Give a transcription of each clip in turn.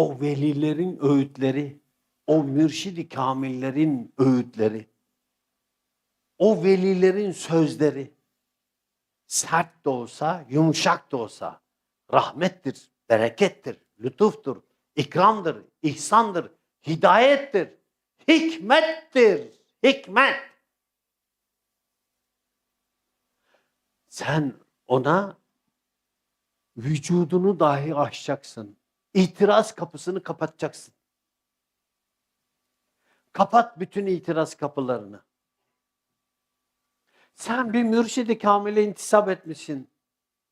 o velilerin öğütleri, o mürşidi kamillerin öğütleri, o velilerin sözleri sert de olsa, yumuşak da olsa rahmettir, berekettir, lütuftur, ikramdır, ihsandır, hidayettir, hikmettir, hikmet. Sen ona vücudunu dahi açacaksın. İtiraz kapısını kapatacaksın. Kapat bütün itiraz kapılarını. Sen bir mürşidi kamile intisap etmişsin.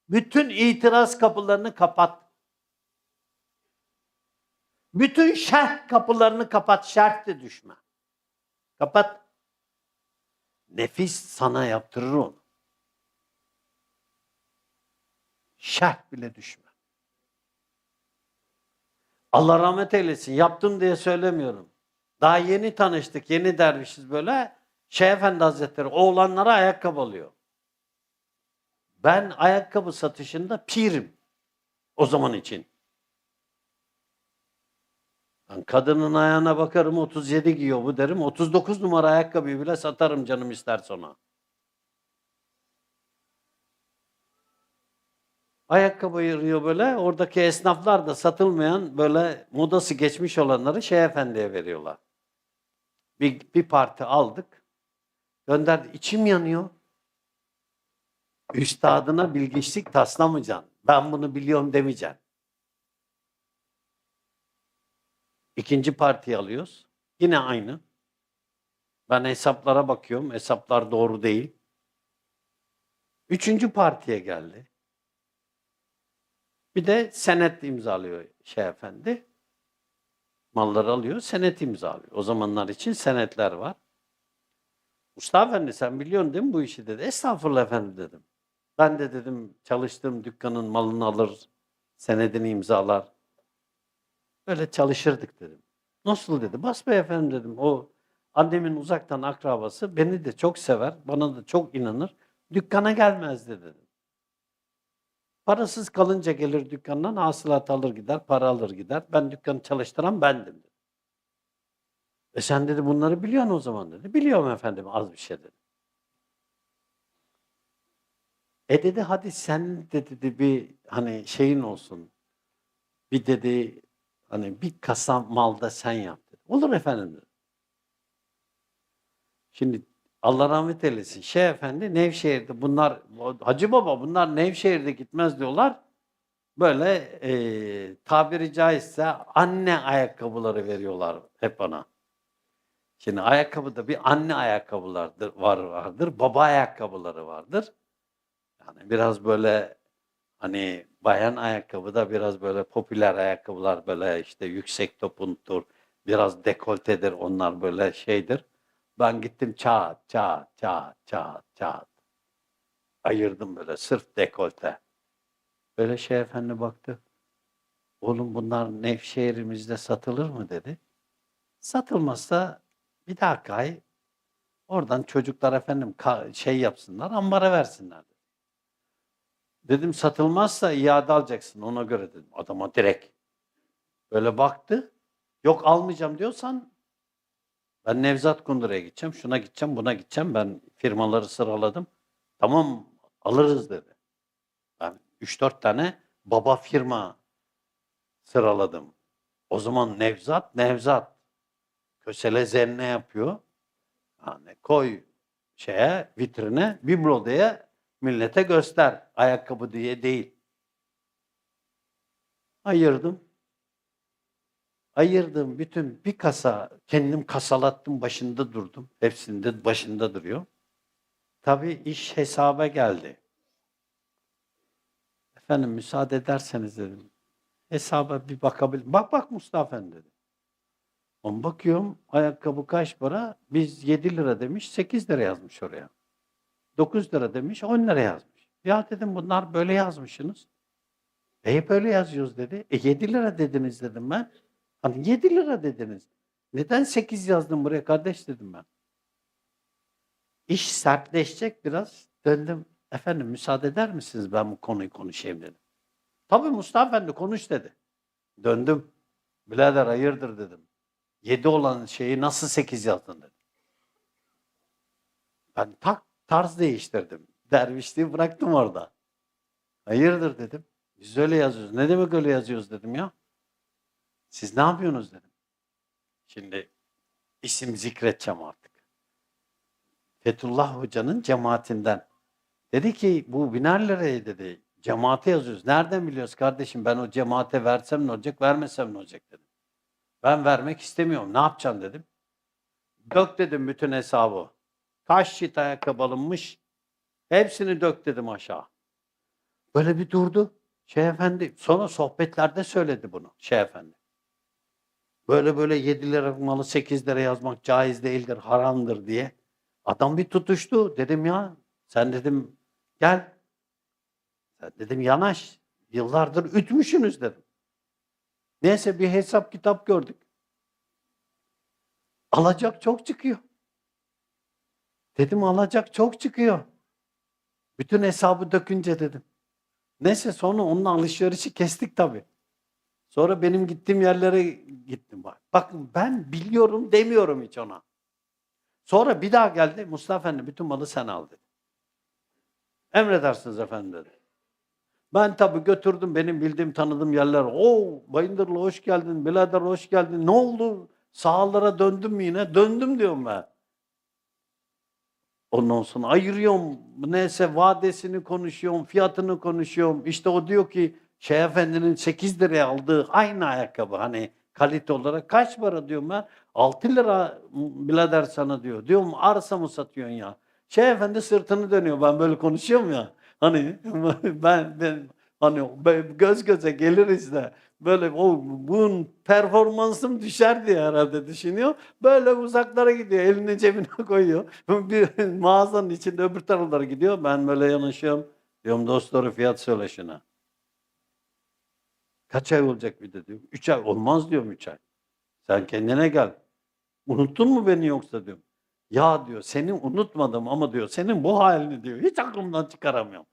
Bütün itiraz kapılarını kapat. Bütün şerh kapılarını kapat. Şerh de düşme. Kapat. Nefis sana yaptırır onu. Şerh bile düşme. Allah rahmet eylesin. Yaptım diye söylemiyorum. Daha yeni tanıştık. Yeni dervişiz böyle. Şeyh Efendi Hazretleri oğlanlara ayakkabı alıyor. Ben ayakkabı satışında pirim. O zaman için. Ben kadının ayağına bakarım 37 giyiyor bu derim. 39 numara ayakkabıyı bile satarım canım ister sonra. Ayakkabı yırıyor böyle. Oradaki esnaflar da satılmayan böyle modası geçmiş olanları Şeyh Efendi'ye veriyorlar. Bir, bir parti aldık. Gönderdi. İçim yanıyor. Üstadına bilgiçlik taslamayacaksın. Ben bunu biliyorum demeyeceksin. İkinci partiyi alıyoruz. Yine aynı. Ben hesaplara bakıyorum. Hesaplar doğru değil. Üçüncü partiye geldi. Bir de senet imzalıyor şey efendi. Malları alıyor, senet imzalıyor. O zamanlar için senetler var. Mustafa Efendi sen biliyorsun değil mi bu işi dedi. Estağfurullah efendim dedim. Ben de dedim çalıştığım dükkanın malını alır, senedini imzalar. Böyle çalışırdık dedim. Nasıl dedi. Bas efendim dedim. O annemin uzaktan akrabası beni de çok sever, bana da çok inanır. Dükkana gelmezdi dedim. Parasız kalınca gelir dükkandan hasılat alır gider, para alır gider. Ben dükkanı çalıştıran bendim. E sen dedi bunları biliyorsun o zaman dedi. Biliyorum efendim az bir şey dedi. E dedi hadi sen de dedi bir hani şeyin olsun. Bir dedi hani bir kasa malda sen yap dedi. Olur efendim dedi. Şimdi Allah rahmet eylesin. Şeyh Efendi Nevşehir'de bunlar Hacı Baba bunlar Nevşehir'de gitmez diyorlar. Böyle e, tabiri caizse anne ayakkabıları veriyorlar hep bana. Şimdi ayakkabıda bir anne ayakkabılardır var vardır, baba ayakkabıları vardır. Yani biraz böyle hani bayan ayakkabı da biraz böyle popüler ayakkabılar böyle işte yüksek topuntur, biraz dekoltedir onlar böyle şeydir. Ben gittim çat çat çat çat çat. Ayırdım böyle sırf dekolte. Böyle şey efendi baktı. Oğlum bunlar Nevşehir'imizde satılır mı dedi. Satılmazsa bir dakika ay oradan çocuklar efendim şey yapsınlar ambara versinler dedi. Dedim satılmazsa iade alacaksın ona göre dedim. Adama direkt. Böyle baktı. Yok almayacağım diyorsan ben Nevzat Kundura'ya gideceğim, şuna gideceğim, buna gideceğim. Ben firmaları sıraladım. Tamam alırız dedi. Ben 3-4 tane baba firma sıraladım. O zaman Nevzat, Nevzat. Kösele zenne yapıyor. Yani koy şeye, vitrine, biblode'ye millete göster. Ayakkabı diye değil. Ayırdım. Ayırdım bütün bir kasa, kendim kasalattım başında durdum. Hepsinde başında duruyor. Tabii iş hesaba geldi. Efendim müsaade ederseniz dedim. Hesaba bir bakabilir. Bak bak Mustafa Efendi dedi. On bakıyorum ayakkabı kaç para? Biz 7 lira demiş 8 lira yazmış oraya. 9 lira demiş 10 lira yazmış. Ya dedim bunlar böyle yazmışsınız. E hep öyle yazıyoruz dedi. E 7 lira dediniz dedim ben. Hani 7 lira dediniz. Neden 8 yazdım buraya kardeş dedim ben. İş sertleşecek biraz. Döndüm. Efendim müsaade eder misiniz ben bu konuyu konuşayım dedim. Tabii Mustafa Efendi konuş dedi. Döndüm. Birader hayırdır dedim. 7 olan şeyi nasıl 8 yazdın dedim. Ben tak tarz değiştirdim. Dervişliği bıraktım orada. Hayırdır dedim. Biz öyle yazıyoruz. Ne demek öyle yazıyoruz dedim ya. Siz ne yapıyorsunuz dedim. Şimdi isim zikredeceğim artık. Fethullah Hoca'nın cemaatinden. Dedi ki bu biner liraya dedi. Cemaate yazıyoruz. Nereden biliyoruz kardeşim ben o cemaate versem ne olacak vermesem ne olacak dedim. Ben vermek istemiyorum. Ne yapacağım dedim. Dök dedim bütün hesabı. Kaç şit ayakkabı alınmış. Hepsini dök dedim aşağı. Böyle bir durdu. Şey efendi sonra sohbetlerde söyledi bunu şey efendi. Böyle böyle 7 lira malı 8 lira yazmak caiz değildir, haramdır diye. Adam bir tutuştu. Dedim ya sen dedim gel. Sen dedim yanaş. Yıllardır ütmüşsünüz dedim. Neyse bir hesap kitap gördük. Alacak çok çıkıyor. Dedim alacak çok çıkıyor. Bütün hesabı dökünce dedim. Neyse sonra onunla alışverişi kestik tabii. Sonra benim gittiğim yerlere gittim. Bak. Bakın ben biliyorum demiyorum hiç ona. Sonra bir daha geldi. Mustafa Efendi bütün malı sen al dedi. Emredersiniz efendim dedi. Ben tabii götürdüm benim bildiğim tanıdığım yerler. O Bayındırlı hoş geldin, birader hoş geldin. Ne oldu? Sahalara döndüm mü yine? Döndüm diyorum ben. Ondan sonra ayırıyorum. Neyse vadesini konuşuyorum, fiyatını konuşuyorum. İşte o diyor ki Şeyh Efendi'nin 8 liraya aldığı aynı ayakkabı hani kalite olarak kaç para diyorum ben. 6 lira birader sana diyor. Diyorum arsa mı satıyorsun ya? Şeyh Efendi sırtını dönüyor. Ben böyle konuşuyorum ya. Hani ben, ben hani göz göze geliriz de böyle o bunun performansım düşer diye herhalde düşünüyor. Böyle uzaklara gidiyor. Elini cebine koyuyor. Bir mağazanın içinde öbür taraflara gidiyor. Ben böyle yanaşıyorum. Diyorum dostları fiyat söyle şuna. Kaç ay olacak bir de diyor. Üç ay. Olmaz diyorum üç ay. Sen kendine gel. Unuttun mu beni yoksa diyorum. Ya diyor seni unutmadım ama diyor senin bu halini diyor hiç aklımdan çıkaramıyorum.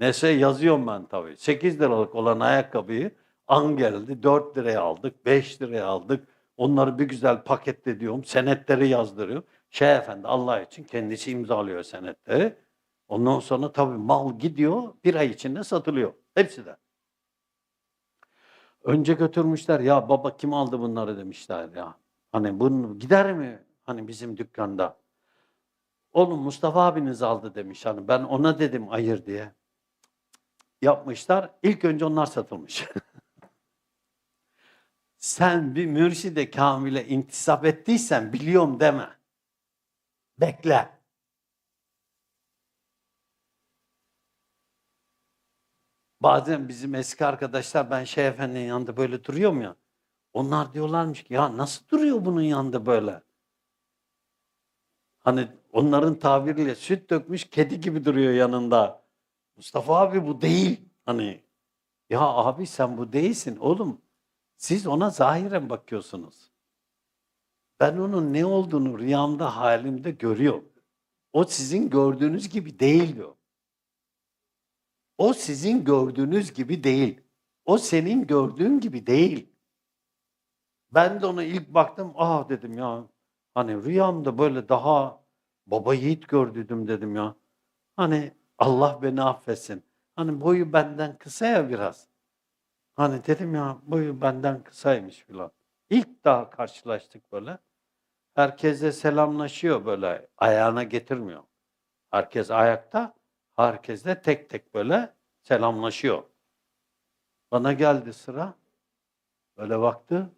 Neyse yazıyorum ben tabii. 8 liralık olan ayakkabıyı an geldi 4 liraya aldık, 5 liraya aldık. Onları bir güzel paketle diyorum. Senetleri yazdırıyor. Şey efendi Allah için kendisi imzalıyor senetleri. Ondan sonra tabii mal gidiyor bir ay içinde satılıyor. Hepsi de. Önce götürmüşler ya baba kim aldı bunları demişler ya. Hani bunu gider mi hani bizim dükkanda? Oğlum Mustafa abiniz aldı demiş hani ben ona dedim ayır diye. Yapmışlar. İlk önce onlar satılmış. Sen bir mürşide kamile intisap ettiysen biliyorum deme. Bekle. Bazen bizim eski arkadaşlar ben Şeyh Efendi'nin yanında böyle duruyorum ya. Onlar diyorlarmış ki ya nasıl duruyor bunun yanında böyle? Hani onların tabiriyle süt dökmüş kedi gibi duruyor yanında. Mustafa abi bu değil. Hani ya abi sen bu değilsin oğlum. Siz ona zahiren bakıyorsunuz. Ben onun ne olduğunu rüyamda halimde görüyorum. O sizin gördüğünüz gibi değil diyor. O sizin gördüğünüz gibi değil. O senin gördüğün gibi değil. Ben de ona ilk baktım, ah dedim ya. Hani rüyamda böyle daha baba yiğit gördüydüm dedim ya. Hani Allah beni affetsin. Hani boyu benden kısa ya biraz. Hani dedim ya boyu benden kısaymış filan. İlk daha karşılaştık böyle. Herkese selamlaşıyor böyle. Ayağına getirmiyor. Herkes ayakta. Herkes de tek tek böyle selamlaşıyor. Bana geldi sıra. Böyle baktı.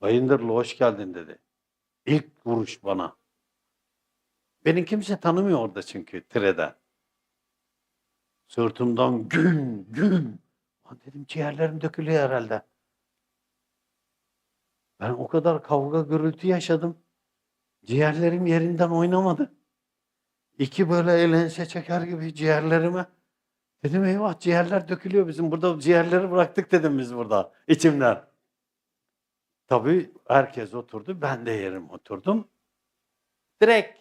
Bayındırlı hoş geldin dedi. İlk vuruş bana. Beni kimse tanımıyor orada çünkü tirede. Sırtımdan güm güm. Lan dedim ciğerlerim dökülüyor herhalde. Ben o kadar kavga gürültü yaşadım. Ciğerlerim yerinden oynamadı. İki böyle elense çeker gibi ciğerlerime. Dedim eyvah ciğerler dökülüyor bizim. Burada ciğerleri bıraktık dedim biz burada içimden. Tabii herkes oturdu. Ben de yerim oturdum. Direkt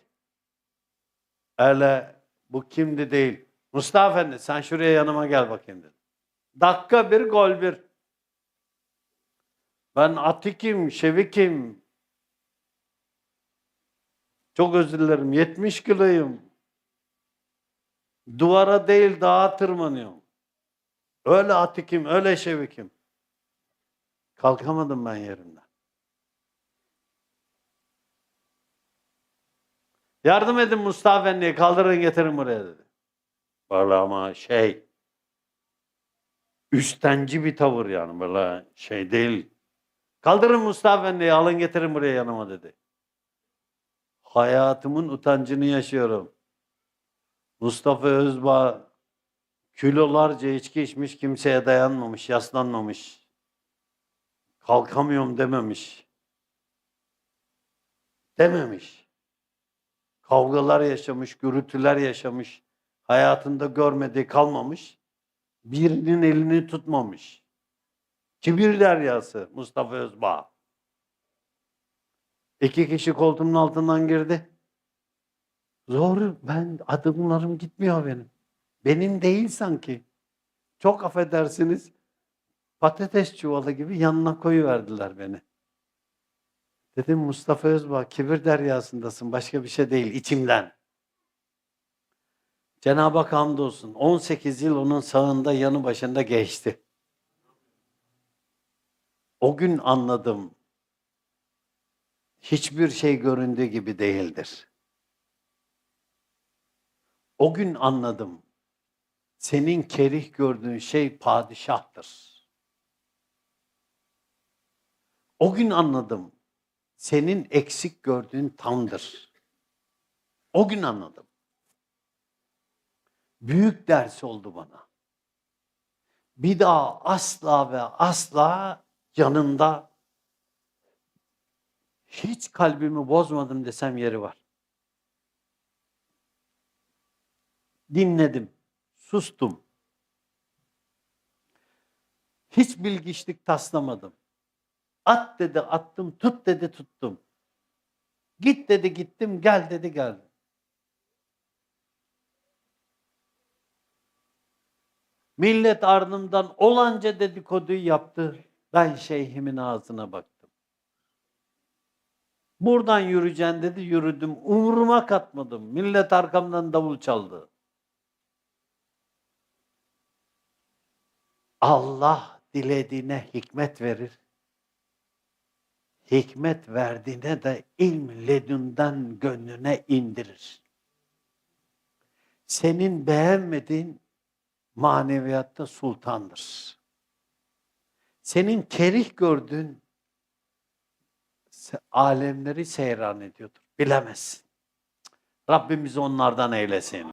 öyle bu kimdi değil. Mustafa Efendi sen şuraya yanıma gel bakayım dedim. Dakika bir gol bir. Ben atikim, şevikim. Çok özür dilerim. 70 kiloyum. Duvara değil dağa tırmanıyorum. Öyle atikim, öyle şevikim. Kalkamadım ben yerimden. Yardım edin Mustafa Efendi'ye kaldırın getirin buraya dedi. Böyle ama şey üstenci bir tavır yani böyle şey değil. Kaldırın Mustafa Efendi'yi alın getirin buraya yanıma dedi. Hayatımın utancını yaşıyorum. Mustafa Özbağ kilolarca içki içmiş kimseye dayanmamış, yaslanmamış. Kalkamıyorum dememiş. Dememiş. Kavgalar yaşamış, gürültüler yaşamış. Hayatında görmediği kalmamış. Birinin elini tutmamış. Kibir deryası Mustafa Özbağ. İki kişi koltuğumun altından girdi. Zor. Ben adımlarım gitmiyor benim. Benim değil sanki. Çok affedersiniz. Patates çuvalı gibi yanına koyuverdiler beni. Dedim Mustafa Özbağ kibir deryasındasın. Başka bir şey değil. içimden. Cenab-ı Hak hamdolsun. 18 yıl onun sağında yanı başında geçti. O gün anladım. Hiçbir şey göründüğü gibi değildir. O gün anladım. Senin kerih gördüğün şey padişahtır. O gün anladım. Senin eksik gördüğün tamdır. O gün anladım. Büyük ders oldu bana. Bir daha asla ve asla yanında hiç kalbimi bozmadım desem yeri var. Dinledim, sustum. Hiç bilgiçlik taslamadım. At dedi attım, tut dedi tuttum. Git dedi gittim, gel dedi geldim. Millet ardımdan olanca dedikoduyu yaptı. Ben şeyhimin ağzına baktım. Buradan yürüyeceksin dedi, yürüdüm. Umuruma katmadım. Millet arkamdan davul çaldı. Allah dilediğine hikmet verir. Hikmet verdiğine de ilm ledünden gönlüne indirir. Senin beğenmediğin maneviyatta sultandır. Senin kerih gördüğün alemleri seyran ediyordur. Bilemezsin. Rabbimiz onlardan eylesin.